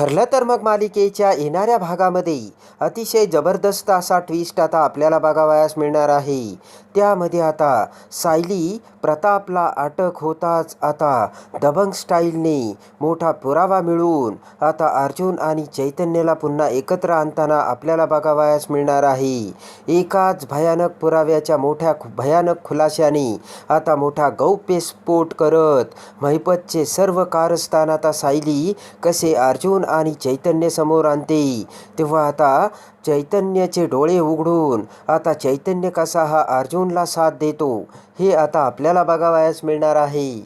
ठरलं तर मग मालिकेच्या येणाऱ्या भागामध्ये अतिशय जबरदस्त असा ट्विस्ट आता आपल्याला बघावयास मिळणार आहे. त्यामध्ये आता सायली प्रतापला अटक होताच आता दबंग स्टाईलने मोठा पुरावा मिळून आता अर्जुन आणि चैतन्यला पुन्हा एकत्र आणताना आपल्याला बघावयास मिळणार आहे. एकाच भयानक पुराव्याच्या मोठ्या खु- भयानक खुलाशाने आता मोठा गौप्यस्फोट करत महिपतचे सर्व कारस्थान आता सायली कसे अर्जुन आणि चैतन्य समोर आणते. तेव्हा आता चैतन्याचे डोळे उघडून आता चैतन्य कसा हा अर्जुनला साथ देतो हे आता आपल्याला बघावयास मिळणार आहे.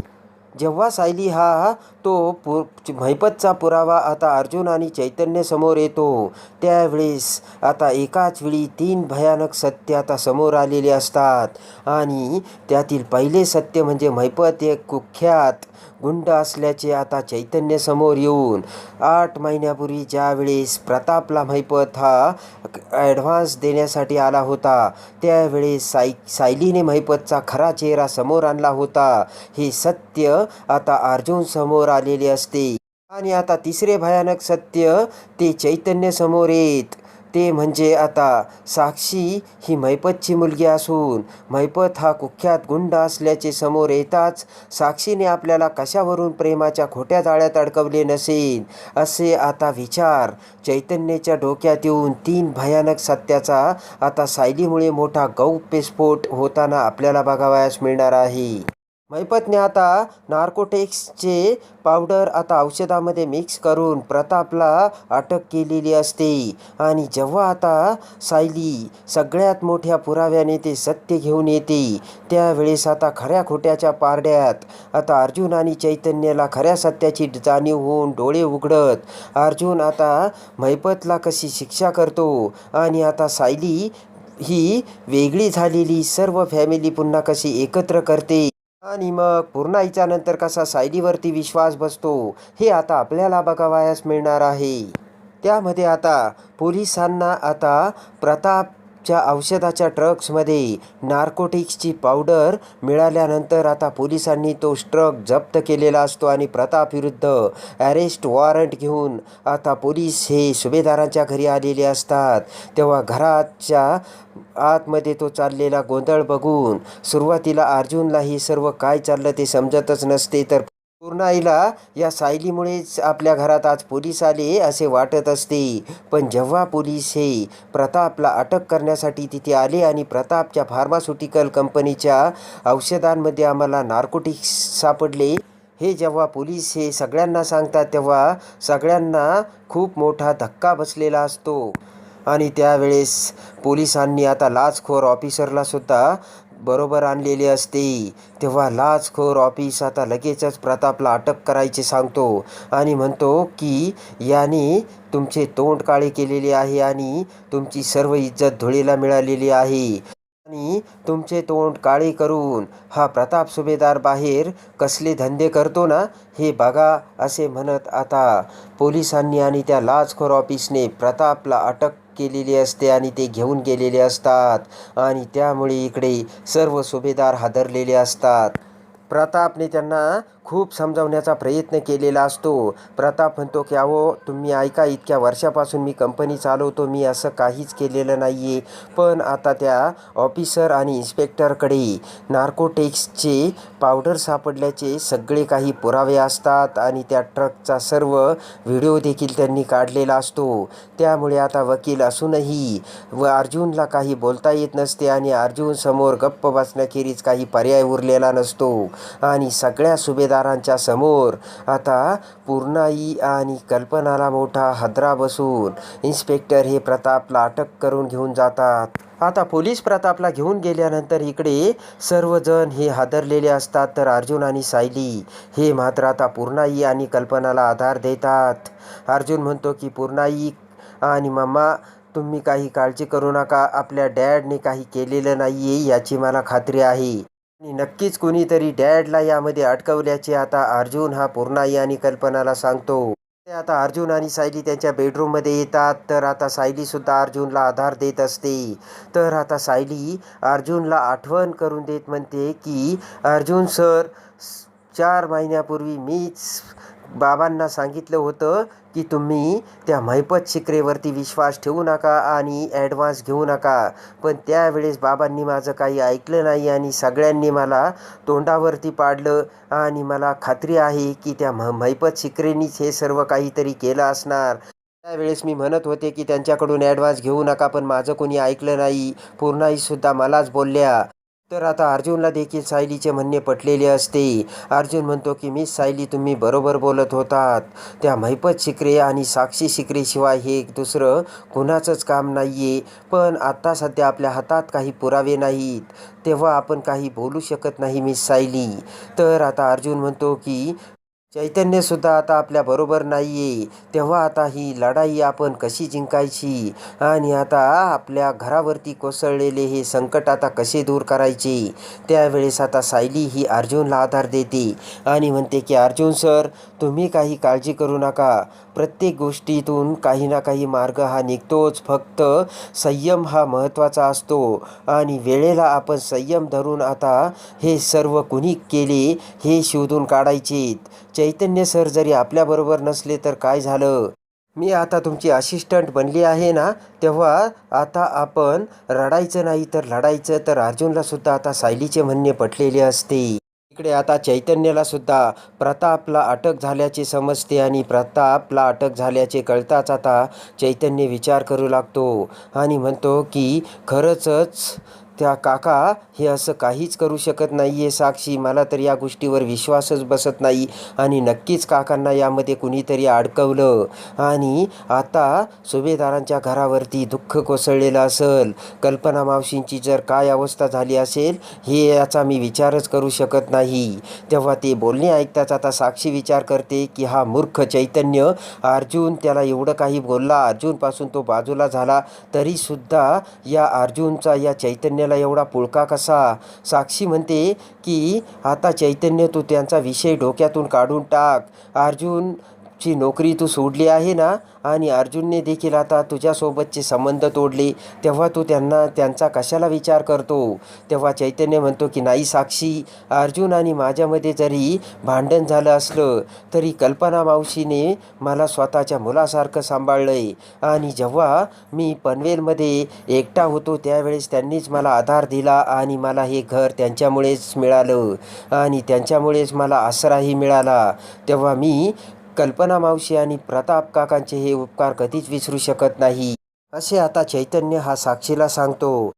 जेव्हा सायली हा तो पु महिपतचा पुरावा आता अर्जुन आणि चैतन्यसमोर येतो. त्यावेळेस आता एकाच वेळी तीन भयानक सत्य आता समोर आलेले असतात. आणि त्यातील पहिले सत्य म्हणजे महिपत एक कुख्यात गुंड असल्याचे आता चैतन्य समोर येऊन आठ महिन्यापूर्वी ज्यावेळेस प्रतापला महिपत हा ॲडव्हान्स देण्यासाठी आला होता त्यावेळेस साय सायलीने महिपतचा खरा चेहरा समोर आणला होता. हे सत्य आता अर्जुन समोर आलेले असते. आणि आता तिसरे भयानक सत्य ते चैतन्य समोर येत. ते म्हणजे आता साक्षी ही मैपतची मुलगी असून मैपत हा कुख्यात गुंड असल्याचे समोर येताच साक्षीने आपल्याला कशावरून प्रेमाच्या खोट्या जाळ्यात अडकवले नसेल असे आता विचार चैतन्याच्या डोक्यात येऊन तीन भयानक सत्याचा आता सायलीमुळे मोठा गौप्यस्फोट होताना आपल्याला बघावयास मिळणार आहे. मैपतने आता नार्कोटेक्सचे पावडर आता औषधामध्ये मिक्स करून प्रतापला अटक केलेली असते. आणि जेव्हा आता सायली सगळ्यात मोठ्या पुराव्याने ते सत्य घेऊन येते त्यावेळेस आता खऱ्या खोट्याच्या पारड्यात आता अर्जुन आणि चैतन्याला खऱ्या सत्याची जाणीव होऊन डोळे उघडत अर्जुन आता मैपतला कशी शिक्षा करतो? आणि आता सायली ही वेगळी झालेली सर्व फॅमिली पुन्हा कशी एकत्र करते? आणि मग पूर्ण आईच्या नंतर कसा सायलीवरती विश्वास बसतो हे आता आपल्याला बघावयास मिळणार आहे. त्यामध्ये आता पोलिसांना आता प्रताप च्या औषधाच्या ट्रक्समध्ये नार्कोटिक्सची पावडर मिळाल्यानंतर आता पोलिसांनी तो ट्रक जप्त केलेला असतो आणि प्रताप विरुद्ध अरेस्ट वॉरंट घेऊन आता पोलीस हे सुभेदारांच्या घरी आलेले असतात. तेव्हा घराच्या आतमध्ये तो चाललेला गोंधळ बघून सुरुवातीला अर्जुनला ही सर्व काय चाललं ते समजतच नसते तर पूर्णाईला या सायलीमुळेच आपल्या घरात आज पोलीस आले असे वाटत असते. पण जेव्हा पोलीस हे प्रतापला अटक करण्यासाठी तिथे आले आणि प्रतापच्या फार्मास्युटिकल कंपनीच्या औषधांमध्ये आम्हाला नार्कोटिक्स सापडले हे जेव्हा पोलीस हे सगळ्यांना सांगतात तेव्हा सगळ्यांना खूप मोठा धक्का बसलेला असतो. आणि त्यावेळेस पोलिसांनी आता लाचखोर ऑफिसरलासुद्धा बरोबर आणलेले असते. तेव्हा लाचखोर ऑफिस आता लगेचच प्रतापला अटक करायचे सांगतो आणि म्हणतो की याने तुमचे तोंड काळे केलेले आहे आणि तुमची सर्व इज्जत धुळीला मिळालेली आहे. आणि तुमचे तोंड काळे करून हा प्रताप सुभेदार बाहेर कसले धंदे करतो ना हे बघा असे म्हणत आता पोलिसांनी आणि त्या लाचखोर ऑफिसने प्रतापला अटक केलेली असते आणि ते घेऊन गेलेले असतात. आणि त्यामुळे इकडे सर्व सुभेदार हादरलेले असतात. प्रतापने त्यांना खूप समजावण्याचा प्रयत्न केलेला असतो. प्रताप म्हणतो की अहो तुम्ही ऐका इतक्या वर्षापासून मी कंपनी चालवतो मी असं काहीच केलेलं नाही आहे पण आता त्या ऑफिसर आणि इन्स्पेक्टरकडे नार्कोटेक्सचे पावडर सापडल्याचे सगळे काही पुरावे असतात आणि त्या ट्रकचा सर्व व्हिडिओ देखील त्यांनी काढलेला असतो. त्यामुळे आता वकील असूनही व अर्जुनला काही बोलता येत नसते आणि अर्जुन समोर गप्प बसण्याखेरीज काही पर्याय उरलेला नसतो. आणि सगळ्या सुभेदारांच्या समोर. आता पूर्णाई आणि कल्पनाला मोठा हादरा बसून इन्स्पेक्टर हे प्रतापला अटक करून घेऊन जातात. आता पोलीस प्रतापला घेऊन गेल्यानंतर इकडे सर्वजण हे हादरलेले असतात तर अर्जुन आणि सायली हे मात्र आता पूर्णाई आणि कल्पनाला आधार देतात. अर्जुन म्हणतो की पूर्णाई आणि मम्मा तुम्ही काही काळजी करू नका. आपल्या डॅडने काही केलेलं नाही आहे याची मला खात्री आहे. आणि नक्कीच कुणीतरी डॅडला यामध्ये अडकवल्याचे आता अर्जुन हा पूर्णाई आणि कल्पनाला सांगतो. ते आता अर्जुन आणि सायली त्यांच्या बेडरूममध्ये येतात तर आता सायलीसुद्धा अर्जुनला आधार देत असते. तर आता सायली अर्जुनला आठवण करून देत म्हणते की अर्जुन सर चार महिन्यापूर्वी मीच बाबांना सांगितलं होतं की तुम्ही त्या महिपत शिकरेवरती विश्वास ठेवू नका आणि ॲडव्हान्स घेऊ नका. पण त्यावेळेस बाबांनी माझं काही ऐकलं नाही आणि सगळ्यांनी मला तोंडावरती पाडलं आणि मला खात्री आहे की त्या म महिपत शिकरेनीच हे सर्व काहीतरी केलं असणार. त्यावेळेस मी म्हणत होते की त्यांच्याकडून ॲडव्हान्स घेऊ नका पण माझं कोणी ऐकलं नाही. पूर्णाईसुद्धा मलाच बोलल्या. तर आता अर्जुनला देखील सायलीचे म्हणणे पटलेले असते. अर्जुन म्हणतो की मिस सायली तुम्ही बरोबर बोलत होतात. त्या महिपत शिकरे आणि साक्षी शिकरेशिवाय हे दुसरं कुणाचंच काम नाही आहे पण आत्ता सध्या आपल्या हातात काही पुरावे नाहीत. तेव्हा आपण काही बोलू शकत नाही मिस सायली. तर आता अर्जुन म्हणतो की चैतन्यसुद्धा आता आपल्याबरोबर नाही आहे तेव्हा आता ही लढाई आपण कशी जिंकायची? आणि आता आपल्या घरावरती कोसळलेले हे संकट आता कसे दूर करायचे? त्यावेळेस आता सायली ही अर्जुनला आधार देते आणि म्हणते की अर्जुन सर तुम्ही काही काळजी करू नका. प्रत्येक गोष्टीतून काही ना काही मार्ग हा निघतोच. फक्त संयम हा महत्त्वाचा असतो. आणि वेळेला आपण संयम धरून आता हे सर्व कुणी केले हे शोधून काढायचेत. चैतन्य सर जरी आपल्याबरोबर नसले तर काय झालं? मी आता तुमची असिस्टंट बनली आहे ना तेव्हा आता आपण रडायचं नाही तर लढायचं तर अर्जुनला सुद्धा आता सायलीचे म्हणणे पटलेले असते. इकडे आता चैतन्याला सुद्धा प्रतापला अटक झाल्याचे समजते आणि प्रतापला अटक झाल्याचे कळताच आता चैतन्य विचार करू लागतो आणि म्हणतो की खरंचच त्या काका हे असं काहीच करू शकत नाही आहे साक्षी. मला तर या गोष्टीवर विश्वासच बसत नाही. आणि नक्कीच काकांना यामध्ये कुणीतरी अडकवलं. आणि आता सुभेदारांच्या घरावरती दुःख कोसळलेलं असेल. कल्पना मावशींची जर काय अवस्था झाली असेल हे याचा मी विचारच करू शकत नाही. तेव्हा ते बोलणे ऐकताच आता साक्षी विचार करते की हा मूर्ख चैतन्य अर्जुन त्याला एवढं काही बोलला. अर्जुनपासून तो बाजूला झाला. तरीसुद्धा या अर्जुनचा या चैतन्य चैतन्याला एवढा पुळका कसा? साक्षी म्हणते की आता चैतन्य तू त्यांचा विषय डोक्यातून काढून टाक. अर्जुन ची नोकरी तू सोडली आहे ना? आणि अर्जुनने देखील आता तुझ्यासोबतचे संबंध तोडले. तेव्हा तू त्यांना त्यांचा कशाला विचार करतो? तेव्हा चैतन्य म्हणतो की नाही साक्षी अर्जुन आणि माझ्यामध्ये जरी भांडण झालं असलं तरी कल्पना मावशीने मला स्वतःच्या मुलासारखं सांभाळलं आहे आणि जेव्हा मी पनवेलमध्ये एकटा होतो त्यावेळेस त्यांनीच मला आधार दिला आणि मला हे घर त्यांच्यामुळेच मिळालं. आणि त्यांच्यामुळेच मला आसराही मिळाला. तेव्हा मी कल्पना मावशी आणि प्रताप काकांचे हे उपकार कधीच विसरू शकत नाही. असे आता चैतन्य हा साक्षीला सांगतो.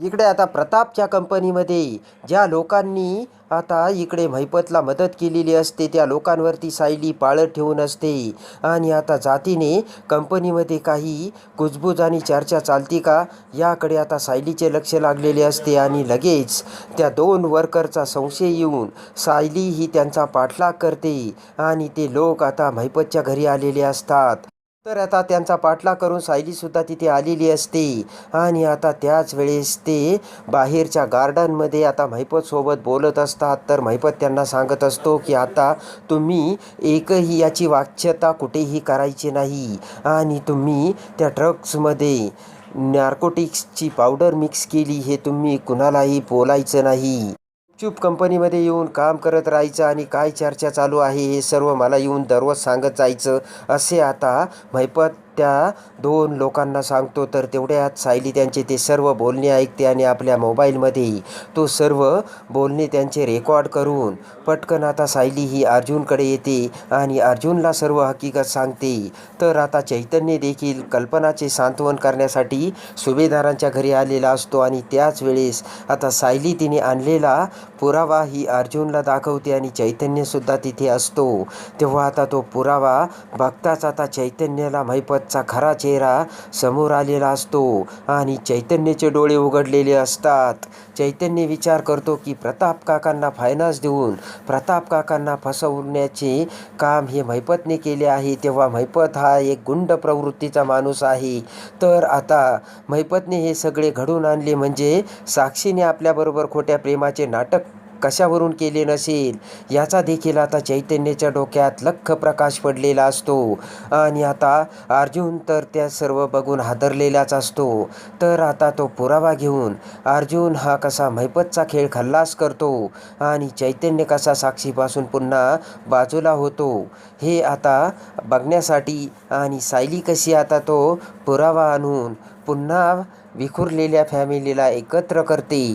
इकडे आता प्रतापच्या कंपनीमध्ये ज्या लोकांनी आता इकडे महिपतला मदत केलेली असते त्या लोकांवरती सायली पाळत ठेवून असते. आणि आता जातीने कंपनीमध्ये काही कुजबूज आणि चर्चा चालती का? याकडे आता सायलीचे लक्ष लागलेले असते. आणि लगेच त्या दोन वर्करचा संशय येऊन सायली ही त्यांचा पाठलाग करते. आणि ते लोक आता महिपतच्या घरी आलेले असतात. तर आता त्यांचा पाठलाग करून सायलीसुद्धा तिथे आलेली असते. आणि आता त्याच वेळेस ते बाहेरच्या गार्डनमध्ये आता महिपतसोबत बोलत असतात. तर महिपत त्यांना सांगत असतो की आता तुम्ही एकही याची वाच्यता कुठेही करायची नाही. आणि तुम्ही त्या ड्रग्समध्ये नार्कोटिक्सची पावडर मिक्स केली हे तुम्ही कुणालाही बोलायचं नाही. चूप कंपनीमध्ये येऊन काम करत राहायचं आणि काय चर्चा चालू आहे हे सर्व मला येऊन दररोज सांगत जायचं असे आता मैपत त्या दोन लोकांना सांगतो तर तेवढ्यात सायली त्यांचे ते सर्व बोलणे ऐकते आणि आपल्या मोबाईलमध्ये तो सर्व बोलणे त्यांचे रेकॉर्ड करून पटकन आता सायली ही अर्जुनकडे येते आणि अर्जुनला सर्व हकीकत सांगते. तर आता चैतन्य देखील कल्पनाचे सांत्वन करण्यासाठी सुभेदारांच्या घरी आलेला असतो आणि त्याच वेळेस आता सायली तिने आणलेला पुरावा ही अर्जुनला दाखवते आणि चैतन्यसुद्धा तिथे असतो. तेव्हा आता तो पुरावा बघताच आता चैतन्याला महिपतचा खरा चेहरा समोर आलेला असतो आणि चैतन्याचे डोळे उघडलेले असतात. चैतन्य विचार करतो की प्रताप काकांना फायनान्स देऊन प्रताप काकांना फसवण्याचे काम हे महिपतने केले आहे. तेव्हा महिपत हा एक गुंड प्रवृत्तीचा माणूस आहे. तर आता महिपतने हे सगळे घडून आणले म्हणजे साक्षीने आपल्याबरोबर खोट्या प्रेमाचे नाटक कशावरून केले नसेल? याचा देखील आता चैतन्याच्या डोक्यात लख प्रकाश पडलेला असतो. आणि आता अर्जुन तर त्या सर्व बघून हादरलेलाच असतो. तर आता तो पुरावा घेऊन अर्जुन हा कसा मैपतचा खेळ खल्लास करतो? आणि चैतन्य कसा साक्षीपासून पुन्हा बाजूला होतो? हे आता बघण्यासाठी आणि सायली कशी आता तो पुरावा आणून पुन्हा विखुरलेल्या फॅमिलीला एकत्र करते.